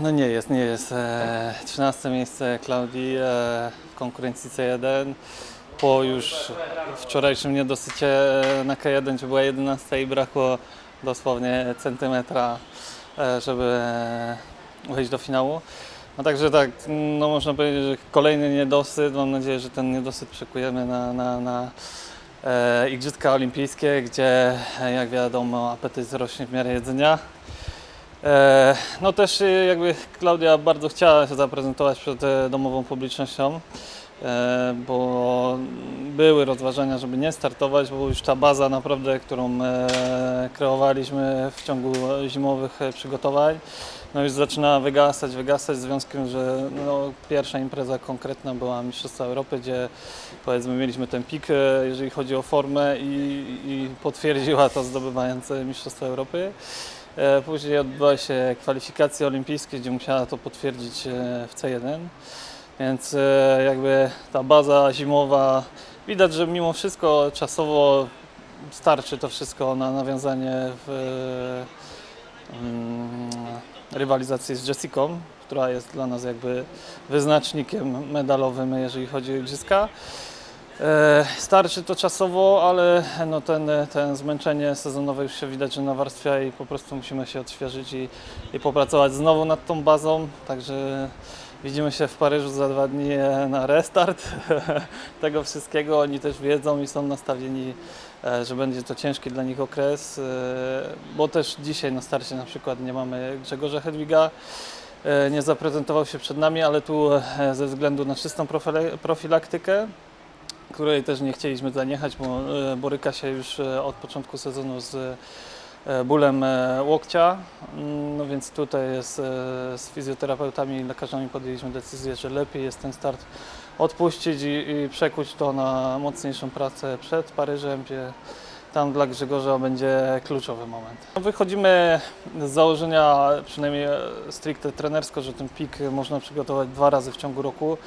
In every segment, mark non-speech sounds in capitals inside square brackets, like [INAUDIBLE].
No nie jest, nie jest. E, 13 miejsce Klaudii w konkurencji C1. Po już wczorajszym niedosycie na K1, gdzie była 11 i brakło dosłownie centymetra, żeby wejść do finału. No także tak, no można powiedzieć, że kolejny niedosyt. Mam nadzieję, że ten niedosyt przekujemy na, na, na Igrzyska Olimpijskie, gdzie jak wiadomo apetyt rośnie w miarę jedzenia. E, No też e, jakby Klaudia bardzo chciała się zaprezentować przed e, domową publicznością, bo były rozważania, żeby nie startować, bo już ta baza naprawdę, którą kreowaliśmy w ciągu zimowych przygotowań, no już zaczyna wygasać, wygasać z związkiem, że no, pierwsza impreza konkretna była Mistrzostwa Europy, gdzie powiedzmy mieliśmy ten pik, jeżeli chodzi o formę i, i potwierdziła to zdobywając e, Mistrzostwa Europy. E, Później odbyła się kwalifikacje olimpijskie, gdzie musiała to potwierdzić e, w C1. Więc e, jakby ta baza zimowa, widać, że mimo wszystko czasowo starczy to wszystko na nawiązanie w mm, rywalizacji z Jessicą, która jest dla nas jakby wyznacznikiem medalowym, jeżeli chodzi o igrzyska. E, Starczy to czasowo, ale no ten, ten zmęczenie sezonowe już się widać, że nawarstwia i po prostu musimy się odświeżyć i, i popracować znowu nad tą bazą. Także widzimy się w Paryżu za dwa dni e, na restart [LAUGHS] tego wszystkiego. Oni też wiedzą i są nastawieni, e, że będzie to ciężki dla nich okres, bo też dzisiaj na starcie na przykład nie mamy Grzegorza Hedwiga. Nie zaprezentował się przed nami, ale tu ze względu na czystą profilaktykę której też nie chcieliśmy zaniechać, bo e, boryka się już e, od początku sezonu z e, bólem łokcia. Mm, No więc tutaj jest z fizjoterapeutami i lekarzami podjęliśmy decyzję, że lepiej jest ten start odpuścić i, i przekuć to na mocniejszą pracę przed Paryżem, gdzie tam dla Grzegorza będzie kluczowy moment. No, Wychodzimy z założenia, przynajmniej stricte trenersko, że ten pik można przygotować dwa razy w ciągu roku.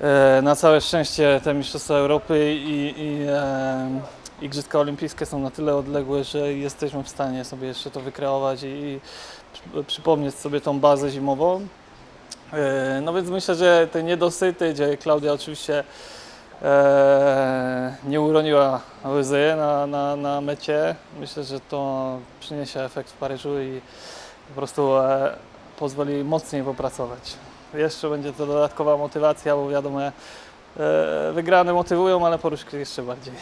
E, Na całe szczęście te Mistrzostwa Europy i, i e, Igrzyska Olimpijskie są na tyle odległe, że jesteśmy w stanie sobie jeszcze to wykreować i, i przy- przypomnieć sobie tą bazę zimową. E, No więc myślę, że te niedosyty, gdzie Klaudia oczywiście e, nie uroniła łzy na, na, na mecie, myślę, że to przyniesie efekt w Paryżu i po prostu e, pozwoli mocniej popracować. Jeszcze będzie to dodatkowa motywacja, bo wiadomo, e, wygrane motywują, ale poruszki jeszcze bardziej.